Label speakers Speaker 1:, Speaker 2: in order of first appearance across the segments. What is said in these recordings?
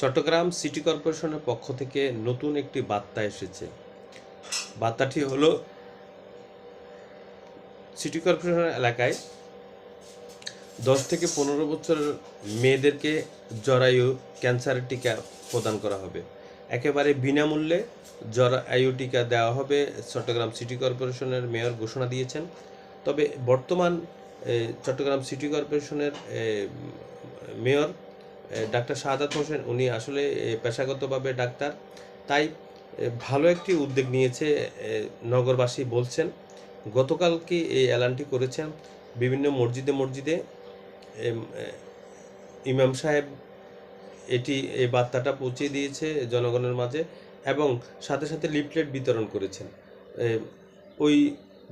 Speaker 1: Chittagong city কর্পোরেশনের পক্ষ থেকে নতুন একটি বার্তা এসেছে। বার্তাটি হলো, সিটি কর্পোরেশন এলাকায় দশ থেকে পনেরো বছরের মেয়েদেরকে জরায়ু ক্যান্সারের টিকা প্রদান করা হবে। একেবারে বিনামূল্যে জরায়ু টিকা দেওয়া হবে চট্টগ্রাম সিটি কর্পোরেশনের মেয়র ঘোষণা দিয়েছেন। তবে বর্তমান চট্টগ্রাম সিটি কর্পোরেশনের মেয়র ডাক্তার শাহাদাত হোসেন, উনি আসলে পেশাগতভাবে ডাক্তার। তাই ভালো একটি উদ্যোগ নিয়েছে নগরবাসী বলছেন। গতকালকে এই অ্যালানটি করেছেন? বিভিন্ন মসজিদে মসজিদে ইমাম সাহেব এটি এই বার্তাটা পৌঁছে দিয়েছে জনগণের মাঝে এবং সাথে সাথে লিফলেট বিতরণ করেছেন। ওই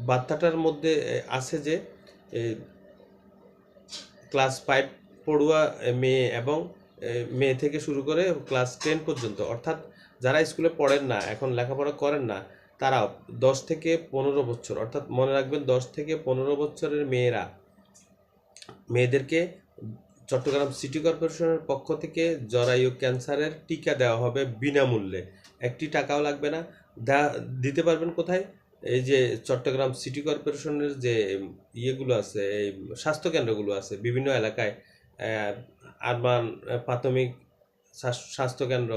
Speaker 1: বার্তাটার মধ্যে আছে যে ক্লাস ফাইভ পড়ুয়া মেয়ে এবং মেয়ে থেকে শুরু করে ক্লাস টেন পর্যন্ত। অর্থাৎ যারা স্কুলে পড়েন না, এখন লেখাপড়া করেন না তারা দশ থেকে পনেরো বছর, অর্থাৎ মনে রাখবেন দশ থেকে পনেরো বছরের মেয়েরা মেয়েদেরকে চট্টগ্রাম সিটি কর্পোরেশনের পক্ষ থেকে জরায়ু ক্যান্সারের টিকা দেওয়া হবে বিনামূল্যে। একটি টাকাও লাগবে না। দিতে পারবেন কোথায়? এই যে চট্টগ্রাম সিটি কর্পোরেশনের যে, ইয়েগুলো আছে, এই স্বাস্থ্যকেন্দ্রগুলো আছে বিভিন্ন এলাকায়। আরবান প্রাথমিক স্বাস্থ্যকেন্দ্র,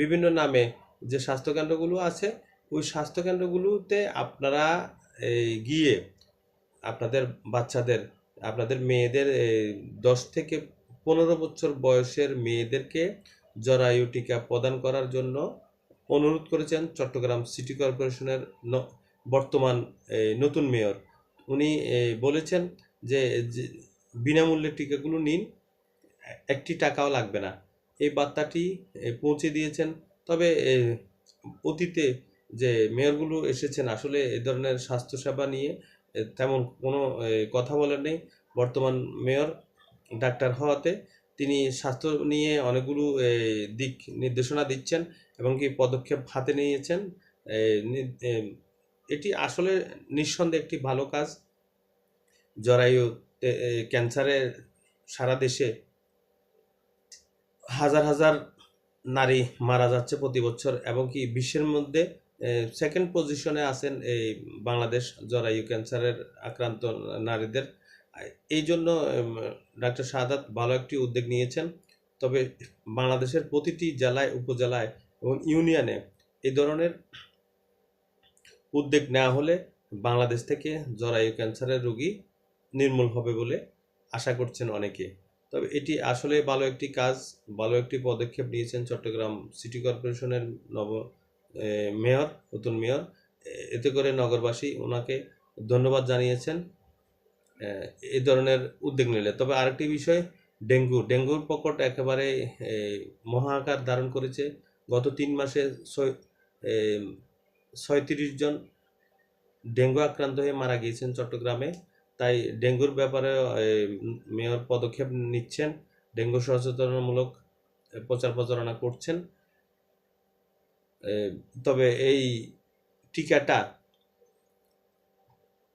Speaker 1: বিভিন্ন নামে যে স্বাস্থ্যকেন্দ্রগুলো আছে, ওই স্বাস্থ্যকেন্দ্রগুলোতে আপনারা গিয়ে আপনাদের বাচ্চাদের, আপনাদের মেয়েদের দশ থেকে পনেরো বছর বয়সের মেয়েদেরকে জরায়ু টিকা প্রদান করার জন্য অনুরোধ করেছেন চট্টগ্রাম সিটি কর্পোরেশনের বর্তমান নতুন মেয়র। উনি বলেছেন যে বিনামূল্যে টিকাগুলো নিন। একটি টাকাও লাগবে না। এই বার্তাটি পৌঁছে দিয়েছেন। তবে অতীতে যে মেয়রগুলো এসেছেন, আসলে এ ধরনের স্বাস্থ্যসেবা নিয়ে তেমন কোনো কথা বলেন নেই। বর্তমান মেয়র ডাক্তার হওয়াতে তিনি স্বাস্থ্য নিয়ে অনেকগুলো দিক নির্দেশনা দিচ্ছেন এবং কি পদক্ষেপ হাতে নিয়েছেন। এটি আসলে নিঃসন্দেহে একটি ভালো কাজ। জরায়ু ক্যান্সারের সারা দেশে হাজার হাজার নারী মারা যাচ্ছে প্রতি বছর এবং কি বিশ্বের মধ্যে সেকেন্ড পজিশনে আছেন এই বাংলাদেশ জরায়ু ক্যান্সারের আক্রান্ত নারীদের। এই জন্য ডাক্তার শাহাদাত ভালো একটি উদ্যোগ নিয়েছেন। তবে বাংলাদেশের প্রতিটি জেলায়, উপজেলায় এবং ইউনিয়নে এই ধরনের উদ্যোগ নেওয়া হলে বাংলাদেশ থেকে জরায়ু ক্যান্সারের রোগী নির্মূল হবে বলে আশা করছেন অনেকে। তবে এটি আসলে ভালো একটি কাজ ভালো একটি পদক্ষেপ নিয়েছেন চট্টগ্রাম সিটি কর্পোরেশনের নব মেয়র নতুন মেয়র। এতে করে নগরবাসী ওনাকে ধন্যবাদ জানিয়েছেন এ, ধরনের উদ্যোগ নিলে। তবে আরেকটি বিষয় ডেঙ্গু। ডেঙ্গুর প্রকট একেবারে মহাকার ধারণ করেছে। গত তিন মাসে ছয় ছয়ত্রিশ জন ডেঙ্গু আক্রান্ত হয়ে মারা গিয়েছেন চট্টগ্রামে। তাই ডেঙ্গুর ব্যাপারে মেয়র পদক্ষেপ নিচ্ছেন, ডেঙ্গু সচেতনমূলক প্রচার প্রচারণা করছেন। তবে এই টিকাটা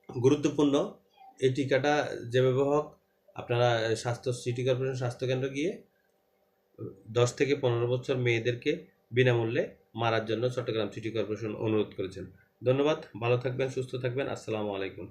Speaker 1: গুরুত্বপূর্ণ। এই টিকাটা যেভাবে হোক, আপনারা স্বাস্থ্য, সিটি কর্পোরেশন স্বাস্থ্যকেন্দ্র গিয়ে, দশ থেকে পনেরো বছর মেয়েদেরকে বিনামূল্যে মারার জন্য চট্টগ্রাম সিটি কর্পোরেশন অনুরোধ করেছেন। ধন্যবাদ, ভালো থাকবেন, সুস্থ থাকবেন, আসসালামু আলাইকুম।